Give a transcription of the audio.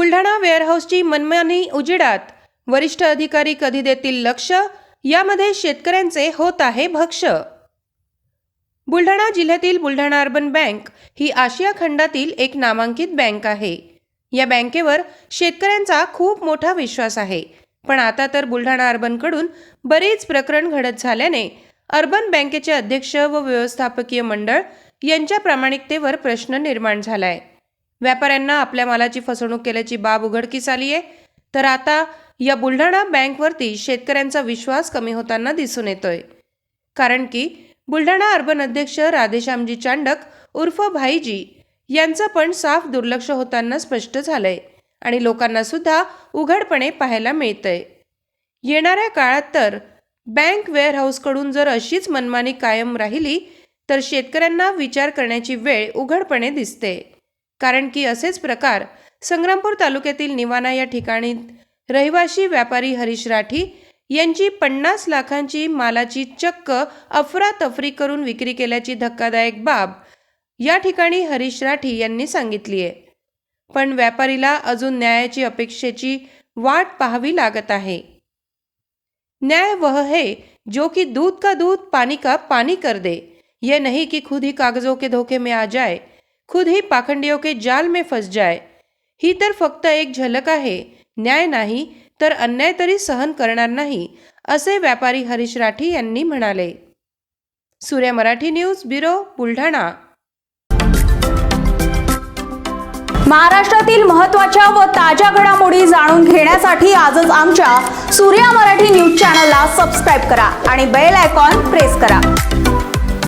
बुलढाणा वेअरहाऊसची मनमानी उजेडात वरिष्ठ अधिकारी कधी देतील लक्ष? यामध्ये शेतकऱ्यांचे होत आहे भक्ष. बुलढाणा जिल्ह्यातील बुलढाणा अर्बन बँक ही आशिया खंडातील एक नामांकित बँक आहे. या बँकेवर शेतकऱ्यांचा खूप मोठा विश्वास आहे. पण आता तर बुलढाणा अर्बनकडून बरेच प्रकरण घडत झाल्याने अर्बन बँकेचे अध्यक्ष व व्यवस्थापकीय मंडळ यांच्या प्रामाणिकतेवर प्रश्न निर्माण झालाय. व्यापाऱ्यांना आपल्या मालाची फसवणूक केल्याची बाब उघडकीस आली आहे. तर आता या बुलढाणा बँकवरती शेतकऱ्यांचा विश्वास कमी होताना दिसून येतोय. कारण की बुलढाणा अर्बन अध्यक्ष राधेश्यामजी चांडक उर्फ भाईजी यांचं पण साफ दुर्लक्ष होताना स्पष्ट झालंय आणि लोकांना सुद्धा उघडपणे पाहायला मिळतंय. येणाऱ्या काळात तर बँक वेअरहाऊसकडून जर अशीच मनमानी कायम राहिली तर शेतकऱ्यांना विचार करण्याची वेळ उघडपणे दिसते. कारण की असेच प्रकार संग्रामपूर तालुक्यातील निवाणा या ठिकाणी रहिवाशी व्यापारी हरीश राठी यांची पन्नास लाखांची मालाची चक्क अफरातफरी करून विक्री केल्याची धक्कादायक बाब या ठिकाणी हरीश राठी यांनी सांगितली आहे. पण व्यापारीला अजून न्यायाची अपेक्षेची वाट पाहावी लागत आहे. न्याय वह है जो कि दूध का दूध पानी का पानी कर दे. यह नहीं कि खुद ही कागजों के धोखे में आ जाए. खुद ही पाखंडियों के जाल में फंस जाए। ही तर फक्त एक झलक आहे न्याय नाही तर अन्याय तरी सहन करणार नाही असे व्यापारी हरीश राठी यांनी म्हणाले. सूर्य मराठी न्यूज ब्युरो बुलढाणा. महाराष्ट्रातील महत्त्वाच्या व ताज्या घडामोडी जाणून घेण्यासाठी आजच आमच्या सूर्या मराठी न्यूज चॅनलला सबस्क्राईब करा आणि बेल आयकॉन प्रेस करा.